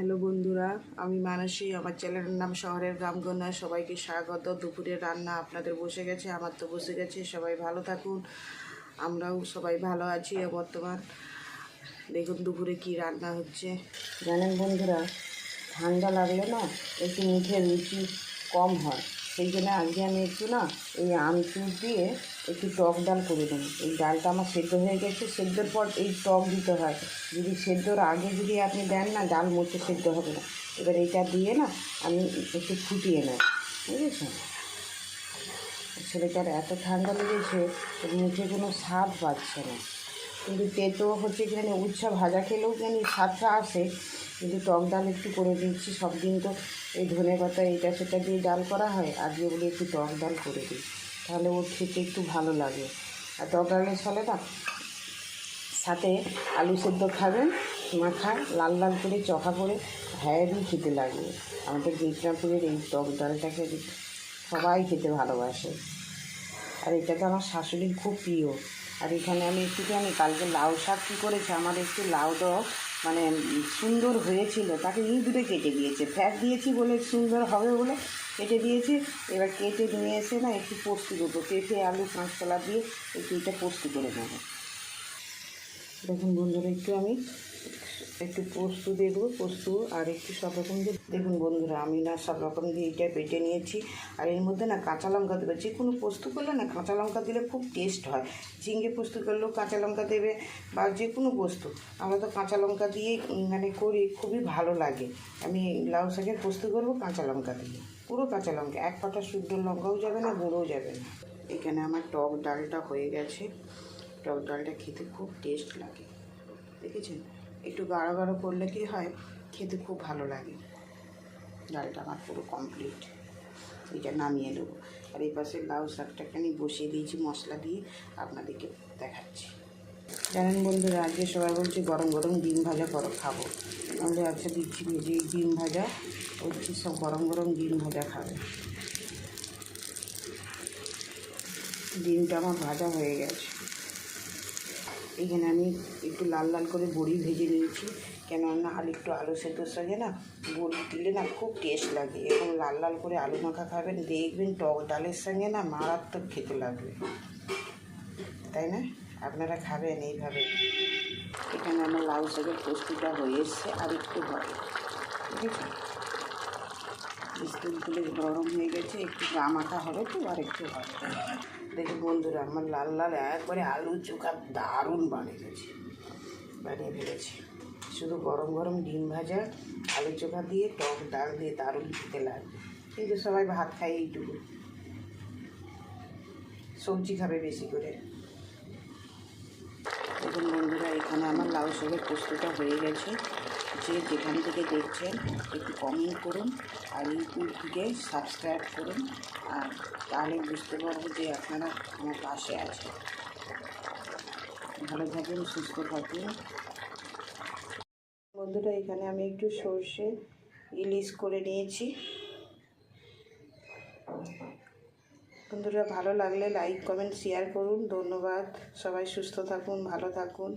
Hello বন্ধুরা, আমি মানসী, আমার চ্যানেলের নাম শহরের গ্রামগঞ্জায় সবাইকে স্বাগত। দুপুরের রান্না আপনাদের বসে গেছে, আমার তো বসে গেছে, সবাই ভালো থাকুন। আমরাও সবাই ভালো আছি বর্তমান। দেখুন দুপুরে কি রান্না হচ্ছে। জানেন বন্ধুরা, ঠান্ডা লাগলে না একটু মুখে রুচি কম হয়। সেই জন্য আজকে আমি একটু না এই আমচুর দিয়ে একটু টক ডাল করে দেবো এই ডালটা আমার সেদ্ধ হয়ে গেছে, সেদ্ধর পর এই টক দিতে হয়। যদি সেদ্ধর আগে যদি আপনি দেন না, ডাল মোটে সেদ্ধ হবে না। এবার এইটা দিয়ে না আমি একটু ফুটিয়ে নেব। বুঝেছেন ছেলেটার এত ঠান্ডা লেগেছে মুখে কোনো স্বাদ পাচ্ছে না। কিন্তু তেতো হচ্ছে এখানে উচ্ছা ভাজা খেলেও জানি স্বাদটা আসে। কিন্তু টক ডাল একটু করে দিচ্ছি সব দিন তো এই ধনে পাতা, এইটা সেটা দিয়ে ডাল করা হয় আজকে বলে একটু টক ডাল করে দিই, তাহলে ওর খেতে একটু ভালো লাগে। আর টক ডালের সালে না, সাথে আলু সেদ্ধ খাবেন, মাখা, লাল লাল করে চখা করে হ্যাঁই খেতে লাগবে আমাদের বিষ্ণাপুরের এই টক ডালটাকে সবাই খেতে ভালোবাসে। আর এটা তো আমার শাশুড়ির খুব প্রিয়। আর এখানে আমি একটুখানি, কালকে লাউ শাক কী করেছে, আমার একটু লাউ তো মানে সুন্দর হয়েছিল, তাকে ইঁদুরে কেটে দিয়েছে। ফ্যাট দিয়েছি বলে সুন্দর হবে বলে কেটে দিয়েছি। এবার কেটে নিয়ে এসে না একটু পোস্তি দেবো। কেটে আলু কাঁচকলা দিয়ে একটু এটা পোস্তি করে নেব দেখুন বন্ধুরা, একটু আমি একটু পোস্ত দিয়ে দেবো, পোস্ত আর একটু সব রকম দিয়ে দেখুন বন্ধুরা, আমি না সব রকম দিয়ে এটা বেটে নিয়েছি। আর এর মধ্যে না কাঁচা লঙ্কা দেবে। যে কোনো পোস্ত করলে না কাঁচা লঙ্কা দিলে খুব টেস্ট হয়। ঝিঙ্গে পোস্ত করলেও কাঁচা লঙ্কা দেবে বা যে কোনো পোস্ত। আমরা তো কাঁচা লঙ্কা দিয়েই মানে করি, খুবই ভালো লাগে। আমি লাউ শাকের পোস্ত করব কাঁচা লঙ্কা দিয়ে। পুরো কাঁচা লঙ্কা, এক পাটা শুকনো লঙ্কাও যাবে না, গুঁড়োও যাবে না। এখানে আমার টক ডালটা হয়ে গেছে। টক ডালটা খেতে খুব টেস্ট লাগে। দেখেছেন? একটু গাঢ় গাঢ় করলে কি হয়? খেতে খুব ভালো লাগে। ডালটা আমার পুরো কমপ্লিট এটা নামিয়ে নেব। আর এই পাশে লাউ শাকটাকে আমি বসিয়ে দিয়েছি, মশলা দিয়ে আপনাদেরকে দেখাচ্ছি। জানেন বন্ধুরা, আজকে সবাই বলছে গরম গরম ডিম ভাজা করো, খাব। আমাদের আজকে দিচ্ছি ভেজে ডিম ভাজা, বলছি সব গরম গরম ডিম ভাজা খাবে। ডিমটা আমার ভাজা হয়ে গেছে। এখানে আমি একটু লাল লাল করে বড়ি ভেজে নিয়েছি। কেননা আর একটু আলু সেদ্ধর সঙ্গে না, বড়ি দিলে না খুব টেস্ট লাগে। এবং লাল লাল করে আলু মাখা খাবেন, দেখবেন টক ডালের সঙ্গে না মারাত্মক খেতে লাগবে। তাই না? আপনারা খাবেন এইভাবে। এখানে আমার লাউ শাকের প্রস্তুতটা হয়ে এসছে, আর একটু হবে ঠিক আছে? বিস্কুটগুলো গরম হয়ে গেছে, একটু গা মাখা হবে তো, আর একটু হবে। দেখুন বন্ধুরা, আমার লাল লাল একবারে আলু চোখা দারুণ বানিয়ে গেছে বানিয়ে ফেলেছি। শুধু গরম গরম ডিম ভাজা, আলু চোখা দিয়ে, টক ডাল দিয়ে দারুণ খেতে লাগবে। কিন্তু সবাই ভাত খায় এইটুকু। সবজি খাবে বেশি করে। দেখুন বন্ধুরা, এখানে আমার লাউ শাকের পোস্তটা হয়ে গেছে। যে যেখান থেকে দেখছেন, একটু কমেন্ট করুন আর ইউটিউব থেকে সাবস্ক্রাইব করুন। আর তাহলে বুঝতে পারব যে আপনারা আমার পাশে আছেন। ভালো থাকুন, সুস্থ থাকুন। বন্ধুরা, এখানে আমি একটু সর্ষে ইলিশ করে নিয়েছি। বন্ধুরা ভালো লাগলে লাইক কমেন্ট শেয়ার করুন। ধন্যবাদ। সবাই সুস্থ থাকুন ভালো থাকুন।